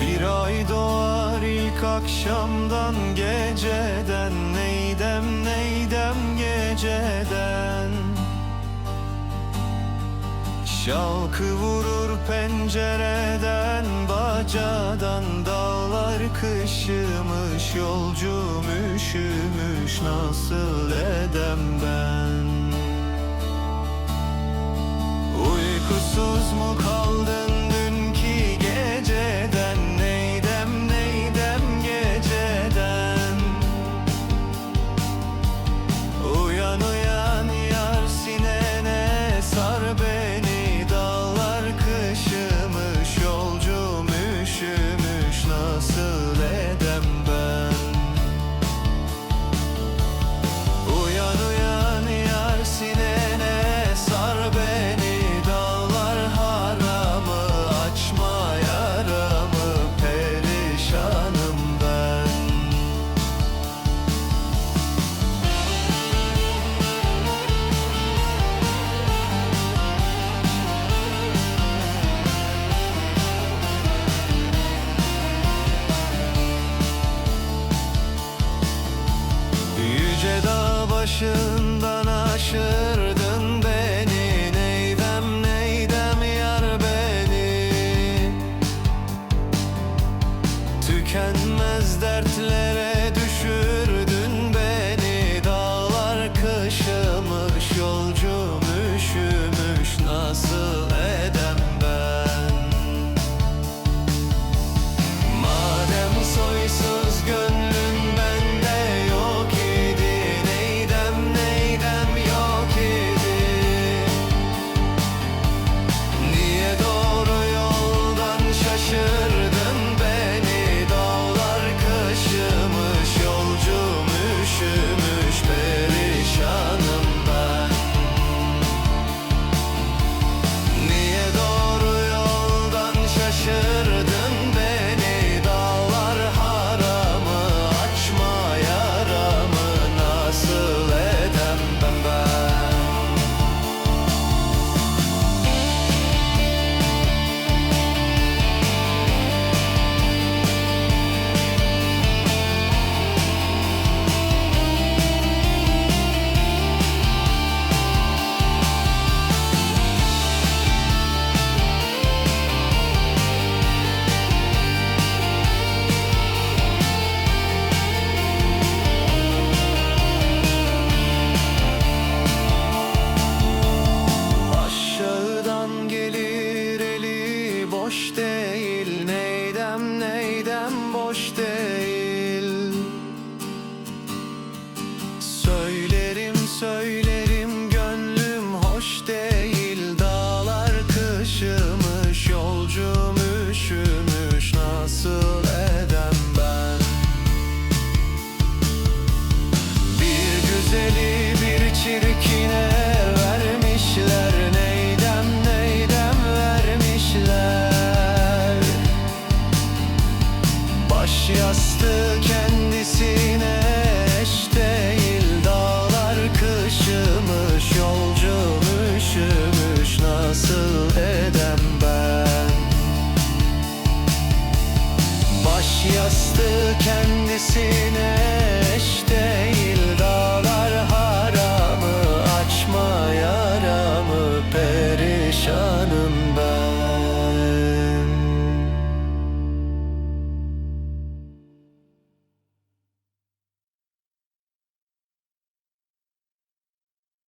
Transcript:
Bir ay doğar ilk akşamdan geceden. Neydem neydem geceden? Şalkı vurur pencereden bacadan Dağlar kışımış yolcum üşümüş nasıl edem ben? başından aşır. kendisine eş değil Dağlar kışımış yolcum Nasıl edem ben? Baş yastığı kendisine